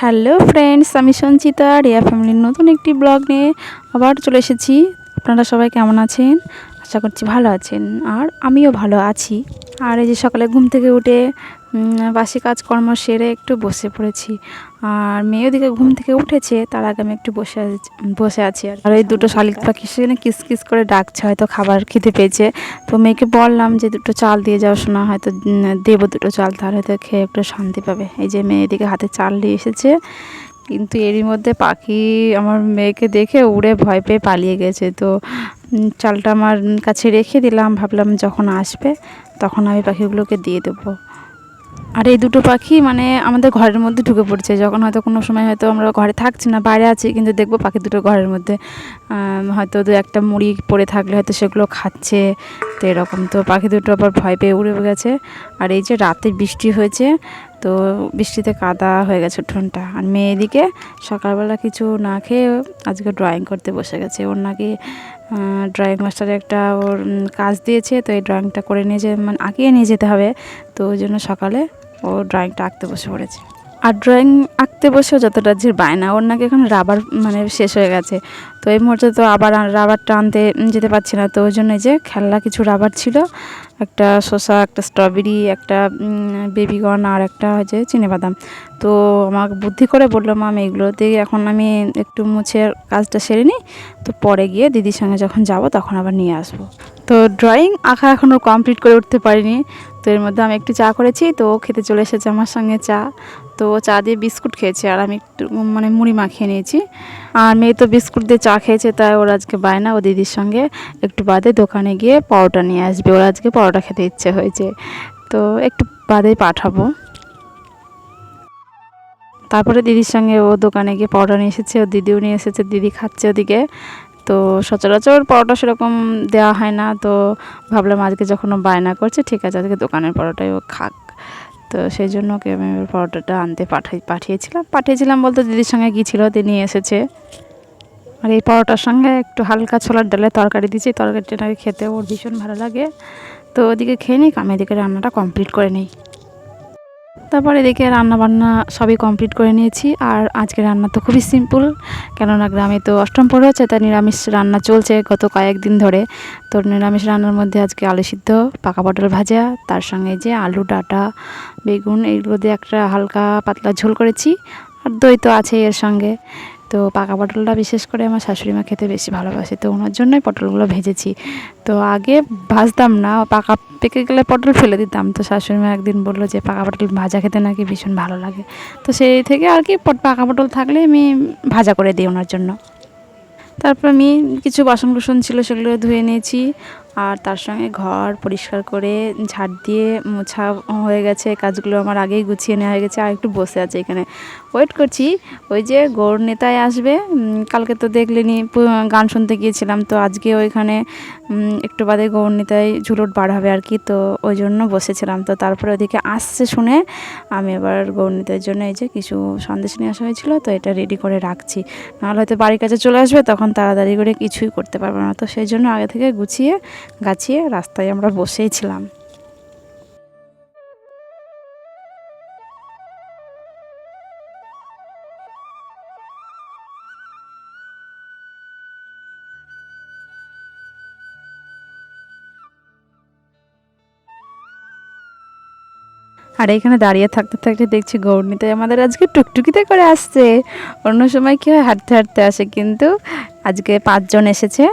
Hello friends আমি সঞ্চিতা রিয়া ফ্যামিলির নতুন একটি ব্লগ নিয়ে আবার চলে এসেছি। আপনারা সবাই কেমন আছেন? আশা করছি ভালো আছেন, আর আমিও ভালো আছি। আর এই যে সকালে ঘুম থেকে উঠে বাসি কাজকর্ম সেরে একটু বসে পড়েছি। আর মেয়ে ওদিকে ঘুম থেকে উঠেছে, তার আগে আমি একটু বসে বসে আছি আর এই দুটো শালিক পাখি সেখানে কিস কিস করে ডাকছে, হয়তো খাবার খেতে পেয়েছে। তো মেয়েকে বললাম যে, দুটো চাল দিয়ে যাও শোনা হয়তো দেবো দুটো চাল, তাহলে হয়তো খেয়ে একটু শান্তি পাবে। এই যে মেয়ে এদিকে হাতে চাল নিয়ে এসেছে, কিন্তু এরই মধ্যে পাখি আমার মেয়েকে দেখে উড়ে ভয় পেয়ে পালিয়ে গেছে। তো চালটা আমার কাছে রেখে দিলাম, ভাবলাম যখন আসবে, তখন আমি পাখিগুলোকে দিয়ে দেবো। আর এই দুটো পাখি মানে আমাদের ঘরের মধ্যে ঢুকে পড়ছে। যখন হয়তো কোনো সময় হয়তো আমরা ঘরে থাকছি না, বাইরে আছি, কিন্তু দেখব পাখি দুটো ঘরের মধ্যে। হয়তো দু একটা মুড়ি পড়ে থাকলে হয়তো সেগুলো খাচ্ছে, তো এরকম। তো পাখি দুটো আবার ভয় পেয়ে উড়ে গেছে। আর এই যে রাতে বৃষ্টি হয়েছে, তো বৃষ্টিতে কাদা হয়ে গেছে উঠোনটা আর মেয়ে এদিকে সকালবেলা কিছু না খেয়ে আজকে ড্রয়িং করতে বসে গেছে। ওর নাকি ড্রয়িং মাস্টার একটা ওর কাজ দিয়েছে, তো এই ড্রয়িংটা করে নিয়ে যে মানে আঁকিয়ে নিয়ে যেতে হবে। তো ওই জন্য সকালে ও ড্রয়িংটা আঁকতে বসে পড়েছে। আর ড্রয়িং আঁকতে বসেও যতটা যে বায়না, ওর নাকি এখন রাবার মানে শেষ হয়ে গেছে। তো এই মুহূর্তে তো আবার রাবারটা আনতে যেতে পারছি না, তো ওই জন্য যে খেলনা কিছু রাবার ছিল, একটা শসা, একটা স্ট্রবেরি একটা বেবিকর্ন আর একটা হচ্ছে চিনেবাদাম। তো আমাকে বুদ্ধি করে বললাম আমি এগুলো দিয়ে এখন আমি একটু মুছে কাজটা সেরে নিই, তো পরে গিয়ে দিদির সঙ্গে যখন যাব তখন আবার নিয়ে আসব। তো ড্রয়িং আঁকা এখনও কমপ্লিট করে উঠতে পারিনি, তো এর মধ্যে আমি একটু চা করেছি, তো খেতে চলে এসেছে আমার সঙ্গে চা। তো চা দিয়ে বিস্কুট খেয়েছে আর আমি একটু মানে মুড়ি মাখিয়ে নিয়েছি। আর মেয়ে তো বিস্কুট দিয়ে চা খেয়েছে, তাই ওর আজকে বায়না, ও দিদির সঙ্গে একটু বাদে দোকানে গিয়ে পরোটা নিয়ে আসবে। ওর আজকে পরোটা খেতে ইচ্ছে হয়েছে। তো একটু বাদে পাঠাবো। তারপরে দিদির সঙ্গে ও দোকানে গিয়ে পরোটা নিয়ে এসেছে, ও দিদিও নিয়ে এসেছে, দিদি খাচ্ছে ওদিকে। তো সচরাচর পরোটা সেরকম দেওয়া হয় না, তো ভাবলাম আজকে যখন ও বায়না করছে, ঠিক আছে, আজকে দোকানের পরোটাই ও খাক। তো সেই জন্য ওকে আমি পরোটাটা আনতে পাঠাই, পাঠিয়েছিলাম। পাঠিয়েছিলাম বলতে দিদির সঙ্গে গিয়েছিল তিনি এসেছে। আর এই পরোটার সঙ্গে একটু হালকা ছোলার ডালে তরকারি দিয়েছি। তরকারিটা নাকি খেতে ওর ভীষণ ভালো লাগে। তো ওদিকে খেয়ে নিক, আমি এদিকে রান্নাটা কমপ্লিট করে নিই। তারপর এদিকে রান্না বান্না সবই কমপ্লিট করে নিয়েছি। আর আজকে রান্না তো খুবই সিম্পল কেননা গ্রামে তো অষ্টম পড়ে হচ্ছে, তাই নিরামিষ রান্না চলছে গত কয়েকদিন ধরে। তো নিরামিষ রান্নার মধ্যে আজকে আলু সিদ্ধ, পাকা পটল ভাজা, তার সঙ্গে যে আলু, ডাটা, বেগুন, এইগুলো দিয়ে একটা হালকা পাতলা ঝোল করেছি। আর দই তো আছে এর সঙ্গে। তো পাকা পটলটা বিশেষ করে আমার শাশুড়ি মা খেতে বেশি ভালোবাসে, তো ওনার জন্যই পটলগুলো ভেজেছি। তো আগে ভাজতাম না, পাকা পেকে গেলে পটল ফেলে দিতাম। তো শাশুড়ি মা একদিন বলল যে, পাকা পটল ভাজা খেতে নাকি ভীষণ ভালো লাগে। তো সেই থেকে আর কি পাকা পটল থাকলে আমি ভাজা করে দিই ওনার জন্য। তারপর আমি কিছু বাসন কুসন ছিল সেগুলো ধুয়ে নিয়েছি। আর তার সঙ্গে ঘর পরিষ্কার করে ঝাড় দিয়ে মোছা হয়ে গেছে। কাজগুলো আমার আগেই গুছিয়ে নেওয়া হয়ে গেছে। আর একটু বসে আছে এখানে। ওয়েট করছি। ওই যে গৌর নেতায় আসবে। কালকে তো দেখলেনি গান শুনতে গিয়েছিলাম। তো আজকে ওইখানে একটু বাদে গৌরনীতায় ঝুলুট বার হবে আর কি, তো ওই জন্য বসেছিলাম। তো তারপরে ওদিকে আসছে শুনে আমি এবার গৌর জন্য এই যে কিছু সন্দেশ নিয়ে আসা হয়েছিল, তো এটা রেডি করে রাখছি। নাহলে হয়তো বাড়ির কাছে চলে আসবে, তখন তাড়াতাড়ি করে কিছুই করতে পারব না। তো সেই জন্য আগে থেকে গুছিয়ে গাছিয়ে রাস্তায় আমরা বসেই ছিলাম। আর এখানে দাঁড়িয়ে থাকতে থাকতে দেখছি গৌরনীতে আমাদের আজকে টুকটুকিতে করে আসছে। অন্য সময় কী হয় হাঁটতে হাঁটতে আসে, কিন্তু আজকে পাঁচজন এসেছে,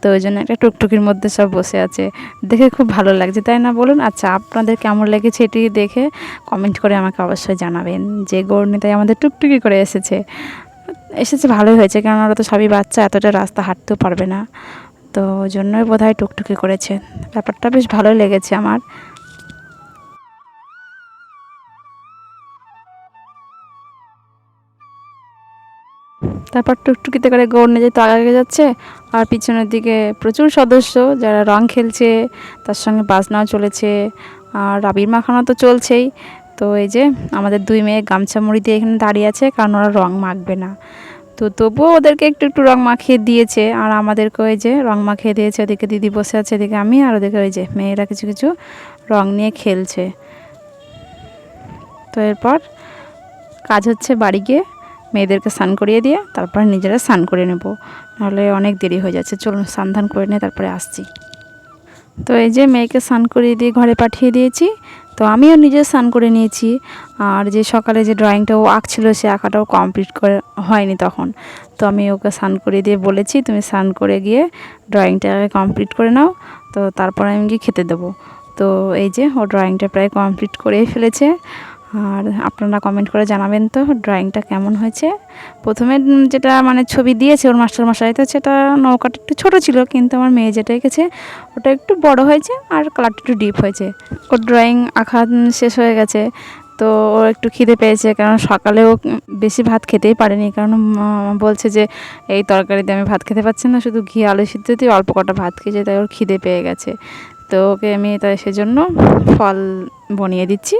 তো ওই জন্য একটা টুকটুকির মধ্যে সব বসে আছে। দেখে খুব ভালো লাগছে, তাই না বলুন? আচ্ছা আপনাদের কেমন লেগেছে এটি দেখে কমেন্ট করে আমাকে অবশ্যই জানাবেন যে গৌরনীতাই আমাদের টুকটুকি করে এসেছে। এসেছে ভালোই হয়েছে, কারণ ওরা তো সবই বাচ্চা, এতটা রাস্তা হাঁটতেও পারবে না। তো ওই জন্যই বোধ হয় টুকটুকি করেছে। ব্যাপারটা বেশ ভালোই লেগেছে আমার। তারপর টুকটুকিতে করে গৌর নিয়ে যেতে আগে যাচ্ছে। আর পিছনের দিকে প্রচুর সদস্য যারা রং খেলছে, তার সঙ্গে বাজনাও চলেছে, আর রাবির মাখানো তো চলছেই। তো এই যে আমাদের দুই মেয়ে গামছা মুড়ি দিয়ে এখানে দাঁড়িয়ে আছে, কারণ ওরা রং মাখবে না। তো তবুও ওদেরকে একটু একটু রং মাখিয়ে দিয়েছে, আর আমাদেরকে ওই যে রং মাখিয়ে দিয়েছে, ওদিকে দিদি বসে আছে, এদিকে আমি, আর ওদেরকে ওই যে মেয়েরা কিছু কিছু রং নিয়ে খেলছে। তো এরপর কাজ হচ্ছে বাড়ি গিয়ে। মেয়েদেরকে স্নান করিয়ে দিয়ে তারপরে নিজেরা স্নান করে নেব। নাহলে অনেক দেরি হয়ে যাচ্ছে। চলুন, স্নান ধান করে নিয়ে তারপরে আসছি। তো এই যে মেয়েকে স্নান করিয়ে দিয়ে ঘরে পাঠিয়ে দিয়েছি। তো আমিও নিজে স্নান করে নিয়েছি। আর যে সকালে যে ড্রয়িংটা ও আঁকছিল, সে আঁকাটাও কমপ্লিট করে হয়নি তখন। তো আমি ওকে স্নান করিয়ে দিয়ে বলেছি, তুমি স্নান করে গিয়ে ড্রয়িংটা কমপ্লিট করে নাও। তো তারপরে আমি গিয়ে খেতে দেবো। তো এই যে ও ড্রয়িংটা প্রায় কমপ্লিট করেই ফেলেছে। আর আপনারা কমেন্ট করে জানাবেন তো ড্রয়িংটা কেমন হয়েছে? প্রথমে যেটা মানে ছবি দিয়েছে ওর মাস্টার মশাই, তো সেটা নৌকাটা একটু ছোটো ছিল, কিন্তু আমার মেয়ে যেটা এঁকেছে, ওটা একটু বড় হয়েছে আর কালারটা একটু ডিপ হয়েছে। ওর ড্রয়িং আঁকা শেষ হয়ে গেছে, তো ও একটু খিদে পেয়েছে, কারণ সকালেও বেশি ভাত খেতেই পারেনি, কারণ বলছে যে এই তরকারিতে আমি ভাত খেতে পারছি না, শুধু ঘি, আলু সিদ্ধ দিয়ে অল্প কটা ভাত খেয়েছে, তাই ওর খিদে পেয়ে গেছে। তো ওকে আমি তাই সেজন্য ফল বনিয়ে দিচ্ছি।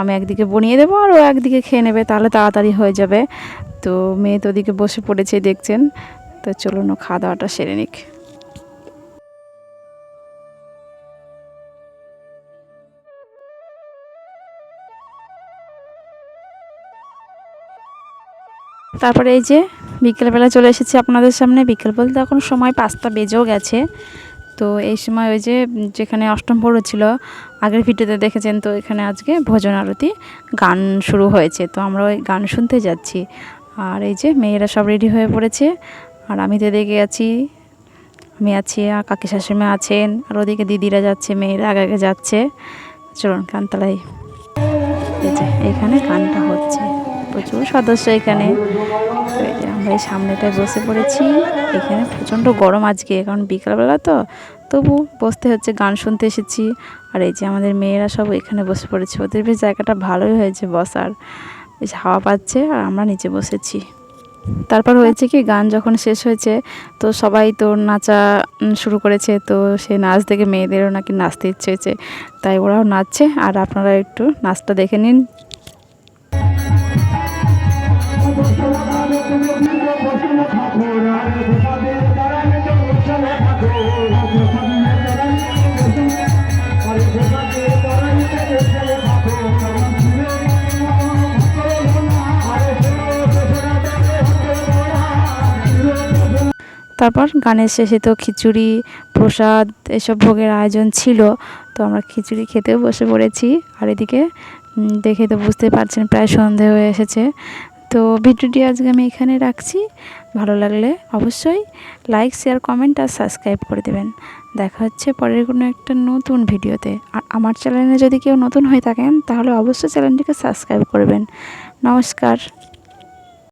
আমি একদিকে বনিয়ে দেবো আর ও একদিকে খেয়ে নেবে, তাহলে তাড়াতাড়ি হয়ে যাবে। তো মেয়ে তো ওদিকে বসে পড়েছে, দেখছেন। তো চলুন ও খাওয়া দাওয়াটা সেরে নিক। তারপরে এই যে বিকেলবেলা চলে এসেছি আপনাদের সামনে। বিকেল বলতে এখন সময় পাঁচটা বেজেও গেছে। তো এই সময় ওই যে যেখানে অষ্টম পৌর ছিল, আগের ভিডিওতে দেখেছেন তো এখানে আজকে ভোজন আরতি গান শুরু হয়েছে। তো আমরা ওই গান শুনতে যাচ্ছি। আর এই যে মেয়েরা সব রেডি হয়ে পড়েছে। আর আমি তো দেখে আছি, আমি আছি, আর কাকি শাশুড়িমা আছেন, আর ওদিকে দিদিরা যাচ্ছে, মেয়েরা আগে আগে যাচ্ছে। চলুন কানতলায় এইখানে গানটা হচ্ছে। প্রচুর সদস্য এখানে। আমরা এই সামনেটায় বসে পড়েছি। এখানে প্রচণ্ড গরম আজকে, কারণ বিকালবেলা তো। তবু বসতে হচ্ছে, গান শুনতে এসেছি। আর এই যে আমাদের মেয়েরা সব এখানে বসে পড়েছে। ওদের বেশ জায়গাটা ভালোই হয়েছে বসার। বেশ হাওয়া পাচ্ছে আর আমরা নিচে বসেছি। তারপর হয়েছে কি, গান যখন শেষ হয়েছে, তো সবাই তো নাচা শুরু করেছে। তো সে নাচ দেখে মেয়েদেরও নাকি নাচতে ইচ্ছে হয়েছে। তাই ওরাও নাচছে। আর আপনারা একটু নাচটা দেখে নিন। তারপর গানের শেষে তো খিচুড়ি, প্রসাদ এসব ভোগের আয়োজন ছিল। তো আমরা খিচুড়ি খেতেও বসে পড়েছি। আর এদিকে দেখে তো বুঝতে পারছেন প্রায় সন্ধে হয়ে এসেছে। তো ভিডিওটি আজকে আমি এখানে রাখছি। ভালো লাগলে অবশ্যই লাইক, শেয়ার, কমেন্ট আর সাবস্ক্রাইব করে দেবেন। দেখা হচ্ছে পরের কোনো একটা নতুন ভিডিওতে। আর আমার চ্যানেলে যদি কেউ নতুন হয়ে থাকেন, তাহলে অবশ্যই চ্যানেলটিকে সাবস্ক্রাইব করবেন। নমস্কার।